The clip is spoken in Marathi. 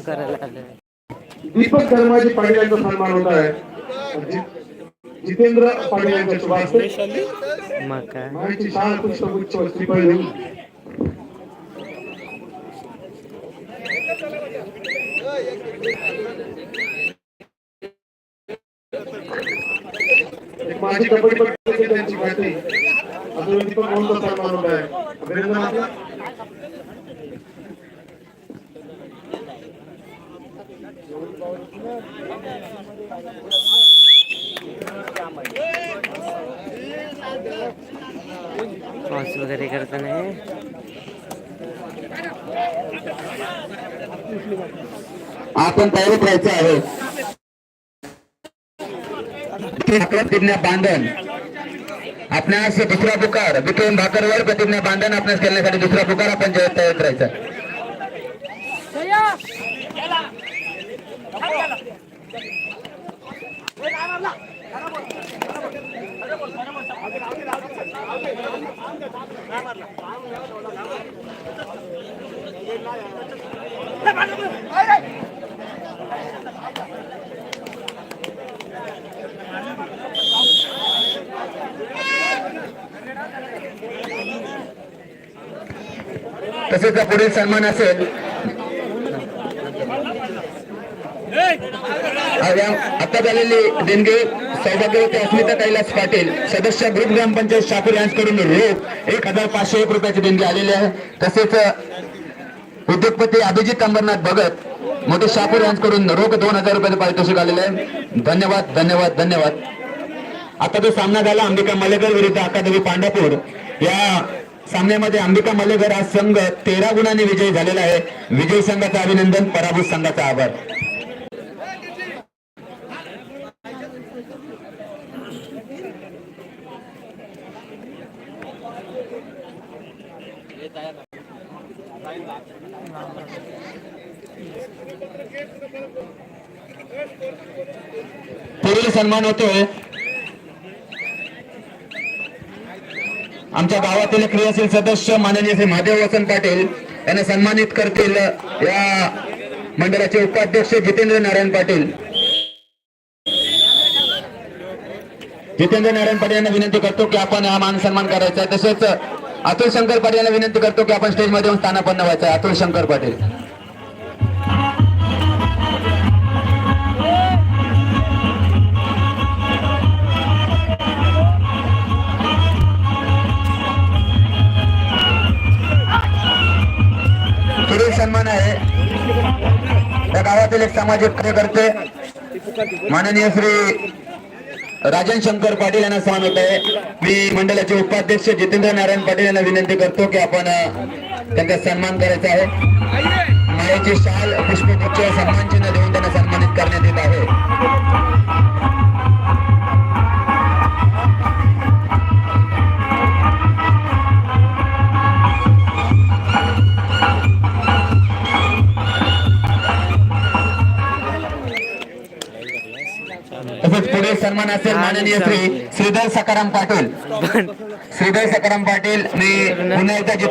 करायला आलोय दीपक पाटील यांचा सन्मान होत आहे. जितेंद्र पाटील यांच्या शुभ हस्ते मग काय माहिती शाळा श्रीफळ देऊन एक माजी कबड्डीपटू होते त्यांची माहिती. अजून दीपक सन्मान होत आहे. पॉज वगैरे करताना हे. आपण तयारीत राहायचं आहे. प्रतिज्ञा बांधन आपणास दुसरा पुकार विक्रम भाकरवर प्रतिज्ञा बांधन आपणास करण्यासाठी दुसरा पुकार आपण जेव्हा तयारीत राहायचं. तसेच पुढील सन्मान असेल. आता झालेली देणगी सौभाग्यवती अस्मिता कैलास पाटील सदस्य ग्रुप ग्रामपंचायत शापूर यांच्याकडून रोख एक हजार पाचशे एक रुपयाची देणगी आलेली आहे. तसेच उद्योगपती अभिजित अंबरनाथ भगत मोठे शापूर यांच्याकडून रोख दोन हजार रुपयाचं पारितोषिक आलेलं आहे. धन्यवाद धन्यवाद धन्यवाद. आता जो सामना झाला अंबिका मलेकर विरुद्ध अकादमी पांढरपूर या सामन्यामध्ये अंबिका मलेकर हा संघ तेरा गुणांनी विजयी झालेला आहे. विजयी संघाचं अभिनंदन पराभूत संघाचा आभार. पुढील सन्मान होतोय हो. आमच्या गावातील क्रियाशील सदस्य माननीय श्री महादेव वसंत पाटील यांना सन्मानित करतील या मंडळाचे उपाध्यक्ष जितेंद्र नारायण पाटील. जितेंद्र नारायण पाटील यांना विनंती करतो की आपण हा मान सन्मान करायचा आहे. तसेच अतुल शंकर पाटील यांना विनंती करतो की आपण स्टेजमध्ये येऊन स्थानापन्न व्हायचं आहे. अतुल शंकर पाटील. सन्मान आहे. या गावातील एक सामाजिक कार्यकर्ते माननीय श्री राजन शंकर पाटील यांना सन्मान होत आहे. मी मंडळाचे उपाध्यक्ष जितेंद्र नारायण पाटील यांना विनंती करतो की आपण त्यांचा सन्मान करायचा आहे. मायाची शाल पुष्पगुच्छ सन्मानचिन्ह देऊन त्यांना सन्मानित करण्यात येत आहे. पुढील सन्मान असेल माननीय श्री श्रीधर सकाराम पाटील. श्रीधर सकाराम पाटील मी पुन्हा एकदा जिथे